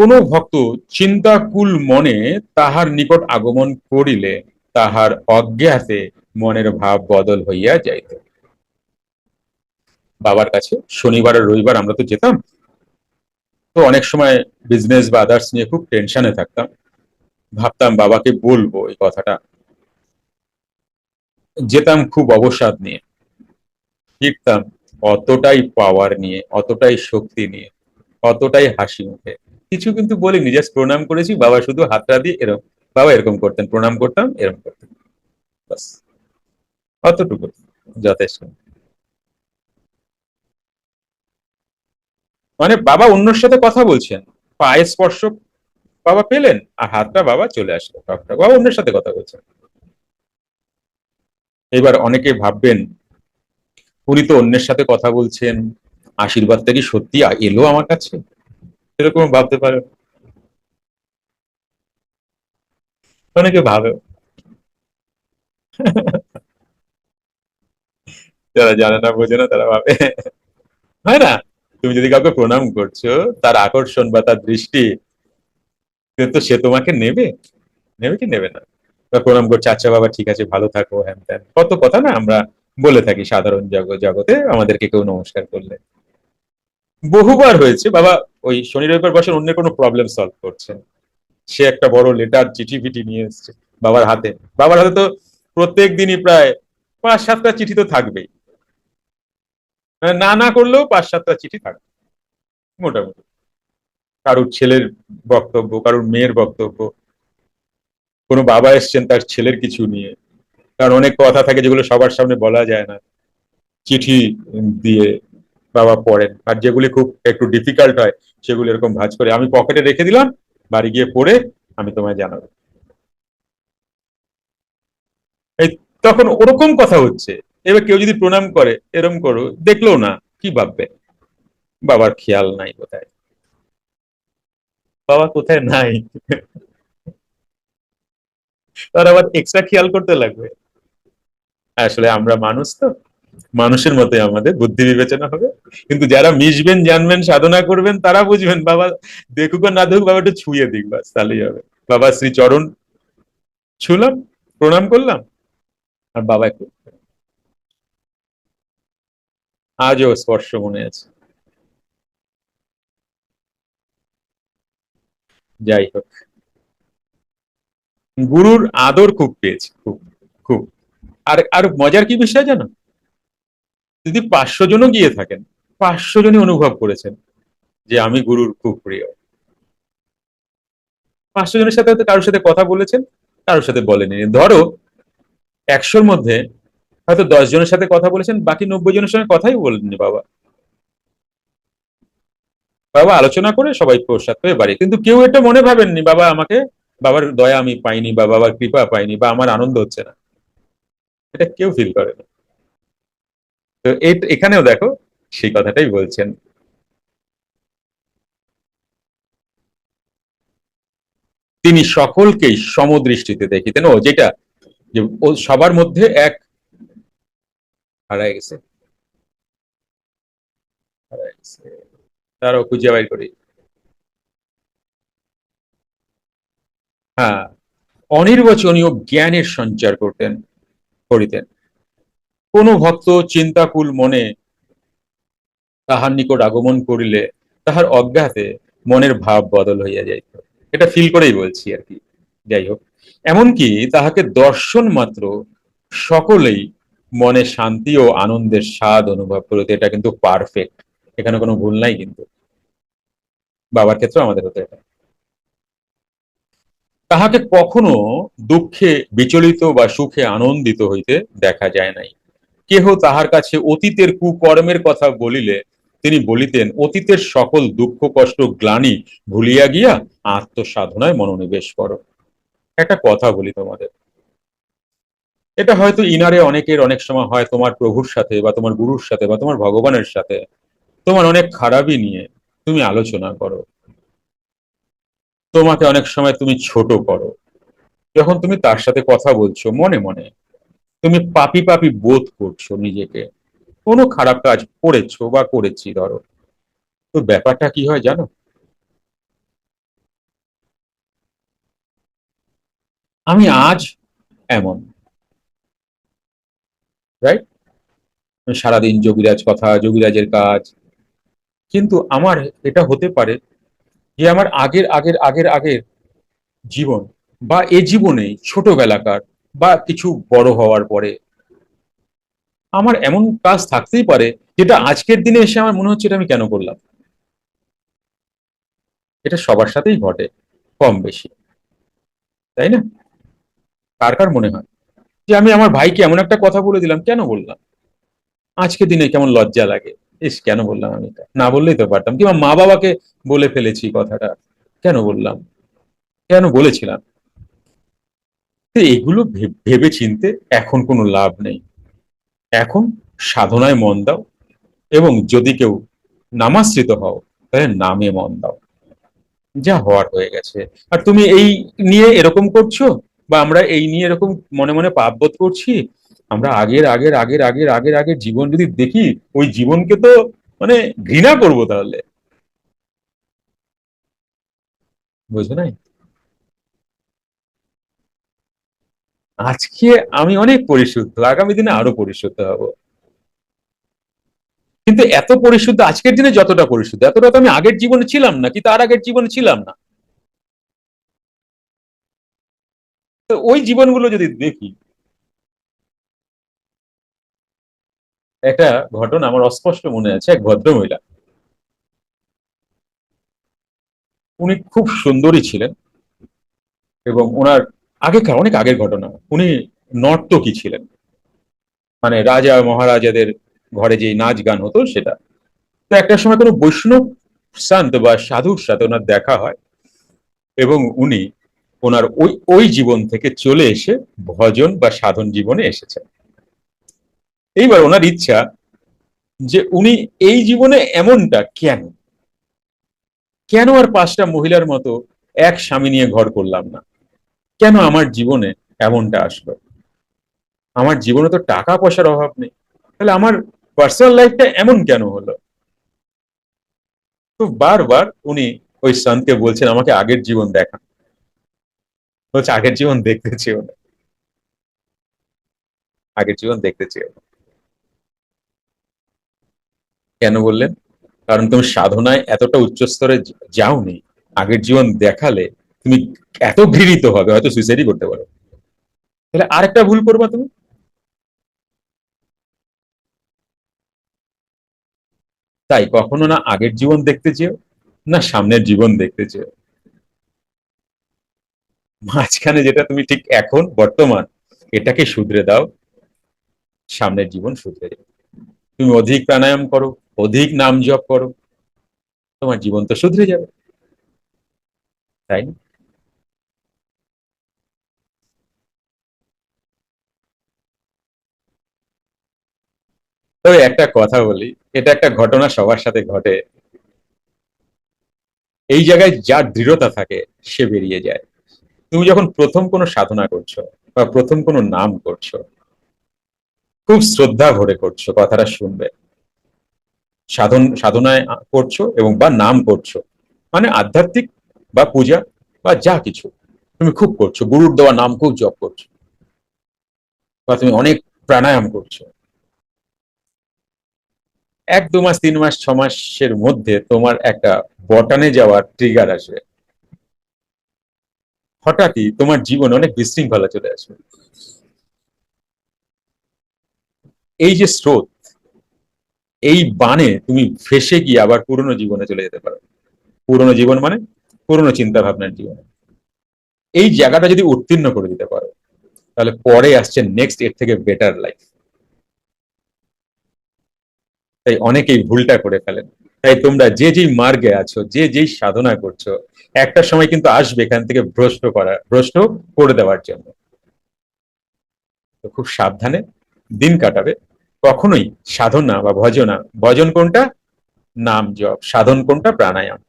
কোন ভক্ত চিন্তাকুল মনে তাহার নিকট আগমন করিলে তাহার অজ্ঞাতে মনের ভাব বদল হইয়া যাইত। বাবার কাছে শনিবার আর রবিবার আমরা তো যেতাম, তো অনেক সময় বিজনেস বা আদার্স নিয়ে খুব টেনশনে থাকতাম। ভাবতাম, বাবাকে বলব এই কথাটা। যেতাম খুব অবসাদ নিয়ে, ফিরতাম অতটাই পাওয়ার নিয়ে, অতটাই শক্তি নিয়ে, অতটাই হাসি মুখে। কিছু কিন্তু বলিনি জাস্ট প্রণাম করেছি, বাবা শুধু হাতটা দিয়ে এরকম বাবা এরকম করতেন, প্রণাম করতাম এরকম করতেন। বাস, অতটুকু, যথেষ্ট। মানে বাবা অন্যর সাথে কথা বলছেন, পায়ে স্পর্শ বাবা পেলেন, আর হাতটা বাবা চলে আসলো বাবা অন্যের সাথে কথা বলছেন। এবার অনেকে ভাববেন, উনি তো অন্যের সাথে কথা বলছেন, আশীর্বাদটা কি সত্যি এলো আমার কাছে? এরকম ভাবতে পারে। অনেকে ভাবে যারা জানে না, বোঝে না, তারা ভাবে। হয় না? তুমি যদি কাউকে প্রণাম করছ, তার আকর্ষণ বা তার দৃষ্টি তো, সে তোমাকে নেবে? নেবে কি নেবে না? প্রণাম করছে আচ্ছা বাবা, ঠিক আছে, ভালো থাকো, হ্যান ত্যান। কত কথা না আমরা বলে থাকি সাধারণ জগতে আমাদেরকে কেউ নমস্কার করলে। বহুবার হয়েছে, বাবা ওই শনি রবিবার বসে অন্য কোনো প্রবলেম সলভ করছেন সে একটা বড় লেটার চিঠি ফিটি নিয়ে এসছে বাবার হাতে। বাবার হাতে তো প্রত্যেক দিনই প্রায় পাঁচ সাতটা চিঠি তো থাকবেই। মানে না না করলেও পাঁচ সাতটা চিঠি থাকবে, মোটামুটি। কারোর ছেলের বক্তব্য, কারোর মেয়ের বক্তব্য। কোনো বাবা এসছেন তার ছেলের কিছু নিয়ে। কারণ অনেক কথা থাকে যেগুলো সবার সামনে বলা যায় না। চিঠি দিয়ে বাবা পড়েন আর যেগুলি খুব একটু ডিফিকাল্ট হয়, সেগুলি এরকম ভাজ করে আমি পকেটে রেখে দিলাম, বাড়ি গিয়ে পড়ে আমি তোমায় জানাব। এই তখন ওরকম কথা হচ্ছে। এবার কেউ যদি প্রণাম করে, এরম করো, দেখল না, কি ভাববে? বাবার খেয়াল নাই কোথায়? বাবা কোথায় নাই? তার আবার এক্সট্রা খেয়াল করতে লাগবে। আসলে আমরা মানুষ তো। মানুষের মতে আমাদের বুদ্ধি বিবেচনা হবে। কিন্তু যারা মিশবেন, জানবেন, সাধনা করবেন, তারা বুঝবেন, বাবা দেখুক না দেখুক, বাবা একটু ছুঁয়ে দিক, বাস তাহলেই হবে। বাবা শ্রী চরণ, ছুলাম, প্রণাম করলাম, আর বাবা একটু আজও স্পর্শ মনে আছে। যাই হোক। গুরুর আদর খুব পেয়েছি, খুব খুব। আর আর মজার কি বিষয় জানো? যদি পাঁচশো জনও গিয়ে থাকেন, পাঁচশো জনই অনুভব করেছেন যে আমি গুরুর খুব প্রিয়। পাঁচশো জনের সাথে হয়তো কারোর সাথে কথা বলেছেন, কারোর সাথে বলেনি ধরো, একশোর মধ্যে হয়তো দশ জনের সাথে কথা বলেছেন, বাকি নব্বই জনের সঙ্গে কথাই বলেননি বাবা। বাবা আলোচনা করে সবাই প্রসাদ পেয়ে বাড়ি। কিন্তু কেউ এটা মনে ভাবেননি, বাবা আমাকে, বাবার দয়া আমি পাইনি বা বাবার কৃপা পাইনি বা আমার আনন্দ হচ্ছে না। এটা কেউ ফিল করে না তো এখানেও দেখো, সেই কথাটাই বলছেন। তিনি সকলকেই সমদৃষ্টিতে দেখিতেন। ও, যেটা, যে ও সবার মধ্যে এক হারায় গেছে। তারও খুঁজে বাইর করি। হ্যাঁ অনির্বচনীয় জ্ঞানের সঞ্চার করতেন, করিতেন। কোন ভক্ত চিন্তাকুল মনে তাহার নিকট আগমন করিলে তাহার অজ্ঞাতে মনের ভাব বদল হইয়া যাইত। এটা ফিল করেই বলছি আর কি। যাই হোক, এমনকি তাহাকে দর্শন মাত্র সকলেই মনে শান্তি ও আনন্দের স্বাদ অনুভব করিতে এটা কিন্তু পারফেক্ট এখানে কোনো ভুল নাই কিন্তু। বাবার ক্ষেত্রে আমাদের হতে এটা। তাহাকে কখনো দুঃখে বিচলিত বা সুখে আনন্দিত হইতে দেখা যায় নাই। কেহ তাহার কাছে অতীতের কুকর্মের কথা বলিলে তিনি বলিতেন, অতীতের সকল দুঃখ, কষ্ট, গ্লানি ভুলিয়া গিয়া আত্মসাধনায় মনোনিবেশ করো। একটা কথা বলি তোমাদের। এটা হয়তো ইনারে অনেকের অনেক সময় হয় তোমার প্রভুর সাথে বা তোমার গুরুর সাথে বা তোমার ভগবানের সাথে। তোমার অনেক খারাপই নিয়ে তুমি আলোচনা করো। তোমাকে অনেক সময় তুমি ছোট করো। যখন তুমি তার সাথে কথা বলছো মনে মনে তুমি পাপি পাপি বোধ করছ নিজেকে। কোনো খারাপ কাজ করেছ বা করেছি, ধরো। তো ব্যাপারটা কি হয় জানো? আমি আজ এমন। রাইট সারাদিন যোগিরাজ কথা, যোগিরাজের কাজ। কিন্তু আমার এটা হতে পারে যে আমার আগের আগের আগের আগের জীবন বা এ জীবনে ছোটবেলাকার বা কিছু বড় হওয়ার পরে। আমার এমন কাজ থাকতেই পারে যেটা আজকের দিনে এসে আমার মনে হচ্ছে এটা আমি কেন করলাম? এটা সবার সাথেই ঘটে, কম বেশি। তাই না? কার কার মনে হয়? যে আমি আমার ভাইকে এমন একটা কথা বলে দিলাম, কেন বললাম? আজকে দিনে কেমন লজ্জা লাগে। ইস, কেন বললাম আমি এটা? না বললেই তো পারতাম। কিংবা মা বাবাকে বলে ফেলেছি কথাটা। কেন বললাম? কেন বলেছিলাম? তো এগুলো ভেবে চিনতে এখন কোনো লাভ নেই। এখন সাধনায় মন দাও এবং যদি কেউ নামাশ্রিত হও, তাহলে নামে মন দাও। যা হওয়ার হয়ে গেছে। আর তুমি এই নিয়ে এরকম করছ? বা আমরা এই নিয়ে এরকম মনে মনে পাপ বোধ করছি? আমরা আগের আগের আগের আগের আগের আগের জীবন যদি দেখি, ওই জীবনকে তো মানে ঘৃণা করব তাহলে। বুঝো নাই আজকে আমি অনেক পরিশুদ্ধ, আগামী দিনে আরও পরিশুদ্ধ হব। কিন্তু এত পরিশুদ্ধ, আজকের দিনে যতটা পরিশুদ্ধ, এতটা তো আমি আগের জীবনে ছিলাম না, কি তার আগের জীবনে ছিলাম না। তো ওই জীবনগুলো যদি দেখি, একটা ঘটনা আমার অস্পষ্ট মনে আছে, এক ভদ্র মহিলা উনি খুব সুন্দরী ছিলেন এবং ওনার আগেকার, অনেক আগের ঘটনা। উনি নর্তকী ছিলেন। মানে রাজা মহারাজাদের ঘরে যে নাচ গান হতো সেটা। তো একটা সময় কোনো বৈষ্ণব শান্ত বা সাধুর সাথে ওনার দেখা হয় এবং উনি ওনার ওই ওই জীবন থেকে চলে এসে ভজন বা সাধন জীবনে এসেছেন। এইবার ওনার ইচ্ছা যে উনি এই জীবনে এমনটা কেন? কেন আর পাঁচটা মহিলার মতো এক স্বামী নিয়ে ঘর করলাম না? কেন আমার জীবনে এমনটা আসলো? আমার জীবনে তো টাকা পয়সার অভাব নেই। তাহলে আমার পার্সোনাল লাইফটা এমন কেন হলো? তো বারবার উনি ওই সন্তকে বলছেন, আমাকে আগের জীবন দেখান বলছে, আগের জীবন দেখতে চেয়েও না। আগের জীবন দেখতে চেয়েও না। কেন বললেন? কারণ তুমি সাধনায় এতটা উচ্চ স্তরে যাওনি। আগের জীবন দেখালে তুমি এত ঘৃণিত হবে, হয়তো সুইসাইডই করতে পারো। তাহলে আরেকটা ভুল করবা তুমি? তাই কখনো না আগের জীবন দেখতে চেয়েও না সামনের জীবন দেখতে চেয়েও মাঝখানে যেটা তুমি ঠিক এখন, বর্তমান, এটাকে শুধরে দাও, সামনের জীবন শুধরে তুমি অধিক প্রাণায়াম করো, অধিক নাম জপ করো, তোমার জীবন তো শুধরে যাবে। তাই না? তবে একটা কথা বলি, এটা একটা ঘটনা সবার সাথে ঘটে। এই জায়গায় যার দৃঢ়তা থাকে, সে বেরিয়ে যায়। তুমি যখন প্রথম কোনো সাধনা করছ বা প্রথম কোনো নাম করছ, খুব শ্রদ্ধা ভরে করছ, কথাটা শুনবে। সাধন, সাধনায় করছ এবং বা নাম করছ মানে আধ্যাত্মিক বা পূজা বা যা কিছু, তুমি খুব করছ। গুরুর দেওয়া নাম খুব জপ করছ। বা তুমি অনেক প্রাণায়াম করছ। এক, দু মাস, তিন মাস, ছ মাসের মধ্যে তোমার একটা বটানে যাওয়ার ট্রিগার আসবে। হঠাৎই তোমার জীবনে অনেক বিশৃঙ্খলা চলে আসবে। এই যে স্রোত, এই বানে তুমি ফেসে গিয়ে আবার পুরনো জীবনে চলে যেতে পারো। পুরনো জীবন মানে পুরনো চিন্তা ভাবনার জীবনে। এই জায়গাটা যদি উত্তীর্ণ করে দিতে পারো, তাহলে পরে আসছে নেক্সট এর থেকে বেটার লাইফ তাই অনেকেই ভুলটা করে ফেলেন। তাই তোমরা যে যেই মার্গে আছো, যে যেই সাধনা করছ, একটা সময় কিন্তু আসবে এখান থেকে ভ্রষ্ট করা, ভ্রষ্ট করে দেওয়ার জন্য। তো খুব সাবধানে দিন কাটাবে। কখনোই সাধনা বা ভজনা, ভজন কোনটা? নাম জপ, সাধন কোনটা? প্রাণায়াম।